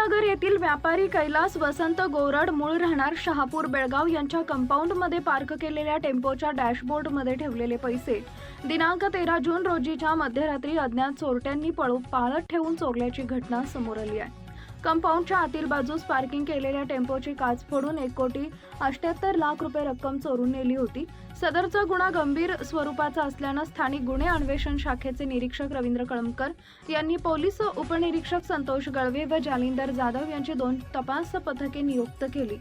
गांधीनगर येथील व्यापारी कैलास वसंत गोरड मूळ राहणार शहापूर बेळगाव यांच्या कंपाऊंडमध्ये पार्क केलेल्या टेम्पोच्या डॅशबोर्डमध्ये ठेवलेले पैसे. दिनांक तेरा जून रोजीच्या मध्यरात्री अज्ञात चोरट्यांनी पळू पाळत ठेवून चोरल्याची घटना समोर आली आहे. कंपाऊंडच्या आतील बाजूस पार्किंग केलेल्या टेम्पोची काच फोडून एक कोटी अष्ट्याहत्तर लाख रुपये रक्कम चोरून नेली होती. सदरचा गुन्हा गंभीर स्वरूपाचा असल्यानं स्थानिक गुन्हे अन्वेषण शाखेचे निरीक्षक रवींद्र कळमकर यांनी पोलीस उपनिरीक्षक संतोष गळवे व जालिंदर जाधव यांची दोन तपास पथके नियुक्त केली.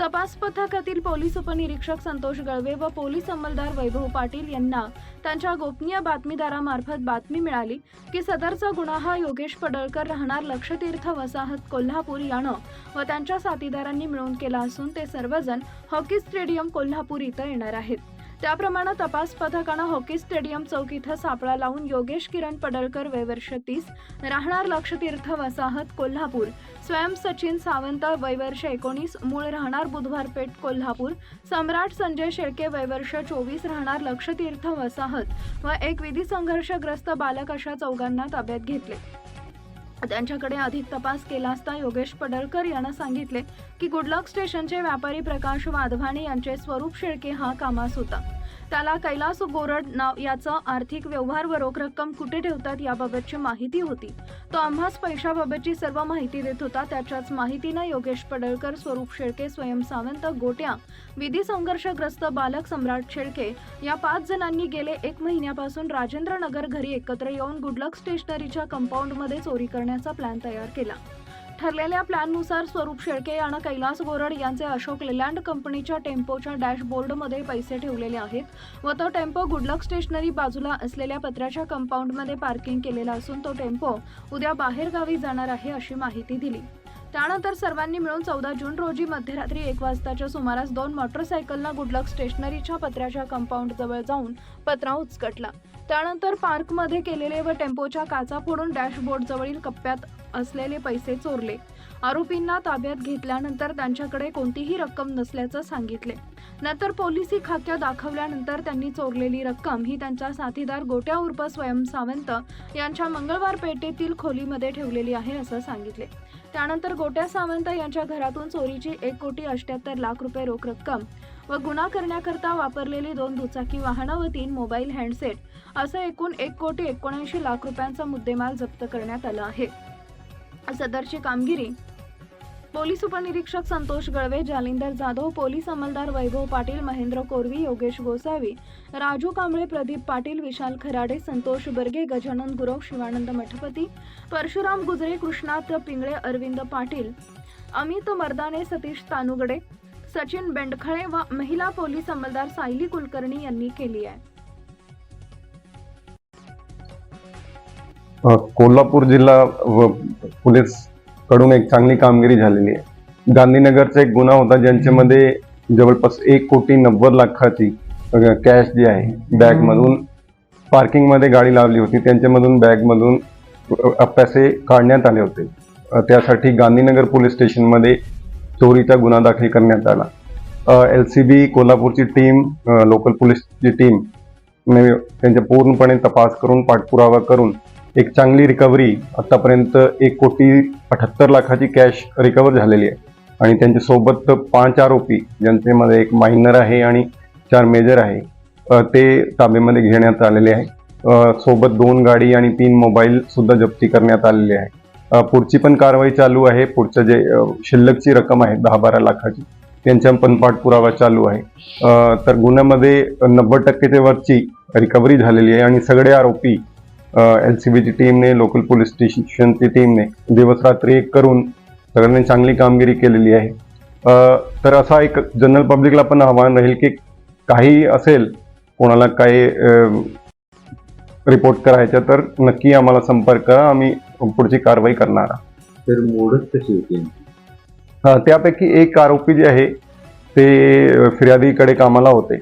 तपास पथकातील पोलीस उपनिरीक्षक संतोष गळवे व पोलीस अंमलदार वैभव पाटील यांना त्यांच्या गोपनीय बातमीदारामार्फत बातमी मिळाली की सदरचा गुन्हा हा योगेश पडळकर राहणार लक्षतीर्थ वसाहत कोल्हापूर यानं व त्यांच्या साथीदारांनी मिळून केला असून ते सर्वजण हॉकी स्टेडियम कोल्हापूर इथं येणार आहेत. त्याप्रमाणे तपास पथकानं हॉकी स्टेडियम चौक इथं सापळा लावून योगेश किरण पडळकर वय वर्ष तीस राहणार लक्षतीर्थ वसाहत कोल्हापूर स्वयं सचिन सावंत वयवर्ष एकोणीस मूळ राहणार बुधवार पेठ कोल्हापूर सम्राट संजय शेळके वयवर्ष चोवीस राहणार लक्षतीर्थ वसाहत व एक विधी संघर्षग्रस्त बालक अशा चौघांना ताब्यात घेतले. त्यांच्याकडे अधिक तपास केला असता योगेश पडळकर यांना सांगितले की गुडलक स्टेशनचे व्यापारी प्रकाश वाधवाणी यांचे स्वरूप शेळके हा कामास होता. त्याला कैलास बोरड नाव याचं आर्थिक व्यवहार व रोख रक्कम कुठे ठेवतात याबाबतची माहिती होती. तो आम्हास पैशाबाबतची सर्व माहिती देत होता. त्याच्याच माहितीनं योगेश पडळकर स्वरूप शेळके स्वयं सावंत गोट्या विधी संघर्षग्रस्त बालक सम्राट शेळके या पाच जणांनी गेले एक महिन्यापासून राजेंद्र नगर घरी एकत्र येऊन गुडलक स्टेशनरीच्या कंपाऊंडमध्ये चोरी करण्याचा प्लॅन तयार केला. ठरलेल्या प्लॅननुसार स्वरूप शेळके यानं कैलास गोरड यांचे अशोक लेलँड कंपनीच्या टेम्पोच्या डॅशबोर्डमध्ये पैसे ठेवलेले आहेत व तो टेम्पो गुडलक स्टेशनरी बाजूला असलेल्या पत्र्याच्या कंपाऊंडमध्ये पार्किंग केलेला असून तो टेम्पो उद्या बाहेरगावी जाणार आहे अशी माहिती दिली. त्यानंतर सर्वांनी मिळून चौदा जून रोजी मध्यरात्री एक वाजताच्या सुमारास दोन मोटरसायकलनं गुडलक स्टेशनरीच्या पत्र्याच्या कंपाऊंड जवळ जाऊन पत्रा उचकटला. त्यानंतर पार्कमध्ये केलेले व टेम्पोच्या काचा फोडून डॅशबोर्ड जवळील कप्प्यात असलेले पैसे चोरले. आरोपींना ताब्यात घेतल्यानंतर त्यांच्याकडे कोणतीही रक्कम नसल्याचं सांगितले. नंतर पोलिसी खाक्या दाखवल्यानंतर त्यांनी चोरलेली रक्कम ही त्यांचा साथीदार गोट्या उर्फ स्वयं सावंत यांच्या मंगळवार पेठेतील खोलीमध्ये ठेवलेली आहे असं सांगितले. त्यानंतर गोट्या सावंत यांच्या घरातून चोरीची एक कोटी अष्ट्याहत्तर लाख रुपये रोख रक्कम व गुन्हा करण्याकरता वापरलेली दोन दुचाकी वाहनं व तीन मोबाईल हँडसेट असं एकूण एक कोटी एकोणऐंशी लाख रुपयांचा मुद्देमाल जप्त करण्यात आला आहे. सदरची कामगिरी. पोलीस उपनिरीक्षक संतोष गळवे जालिंदर जाधव पोलीस अंमलदार वैभव पाटील महेंद्र कोरवी योगेश गोसावी राजू कांबळे प्रदीप पाटील विशाल खराडे संतोष बर्गे गजानन गुरव शिवानंद मठपती परशुराम गुजरे कृष्णात पिंगळे अरविंद पाटील अमित मर्दाने सतीश तानुगडे सचिन बेंडखळे व महिला पोलीस अंमलदार सायली कुलकर्णी यांनी केली आहे. कोल्हापूर जिल्हा व पोलीसकडून एक चांगली कामगिरी झालेली आहे. गांधीनगरचा एक गुन्हा होता ज्यांच्यामध्ये जवळपास एक कोटी नव्वद लाखाची कॅश जी आहे बॅगमधून पार्किंगमध्ये गाडी लावली होती. त्यांच्यामधून बॅगमधून पैसे काढण्यात आले होते. त्यासाठी गांधीनगर पोलीस स्टेशनमध्ये चोरीचा गुन्हा दाखल करण्यात आला. एल सी बी कोल्हापूरची टीम लोकल पोलीसची टीम म्हणजे त्यांच्या पूर्णपणे तपास करून पाठपुरावा करून एक चांगली रिकव्हरी आतापर्यंत एक कोटी अठ्याहत्तर लाखाची कॅश रिकवर झालेली आहे. आणि त्यांच्यासोबत पाच आरोपी ज्यांच्यामध्ये एक मायनर आहे आणि चार मेजर आहे ते ताब्यामध्ये घेण्यात आलेले आहे. सोबत दोन गाडी आणि तीन मोबाईल सुद्धा जप्ती करण्यात आलेले आहे. पुढची पण कारवाई चालू आहे. पुढचं जे शिल्लकची रक्कम आहे दहा बारा लाखाची त्यांच्या पण पाठपुरावा चालू आहे. तर गुन्ह्यामध्ये नव्वद टक्केच्या वरची रिकव्हरी झालेली आहे. आणि सगळे आरोपी एल सी बीची टीमने लोकल पोलीस स्टेशनची टीमने दिवस रात्री एक करून सगळ्यांनी चांगली कामगिरी केलेली आहे. तर असा एक जनरल पब्लिकला पण आव्हान राहील की काही असेल कोणाला काही रिपोर्ट करायचं तर नक्की आम्हाला संपर्क करा आम्ही पुढची कारवाई करणार. तर मोडच कशी होती त्यापैकी एक आरोपी जे आहे ते फिर्यादीकडे कामाला होते.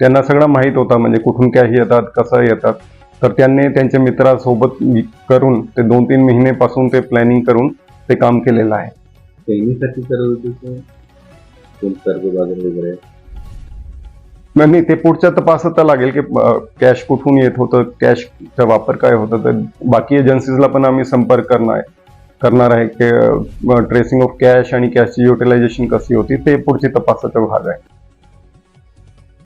त्यांना सगळं माहीत होतं म्हणजे कुठून कॅश येतात कसं येतात. तर त्यांनी त्यांच्या मित्रासोबत करून ते दोन तीन महिनेपासून ते प्लॅनिंग करून ते काम केलेलं आहे. करत होते कोण वगैरे? नाही ते पुढच्या तपासात लागेल की कॅश कुठून येत होतं कॅशचा वापर काय होतं तर बाकी एजन्सीजला पण आम्ही संपर्क करणार करणार आहे की ट्रेसिंग ऑफ कॅश आणि कॅशची युटिलायझेशन कशी होती ते पुढची तपासाचा भाग आहे.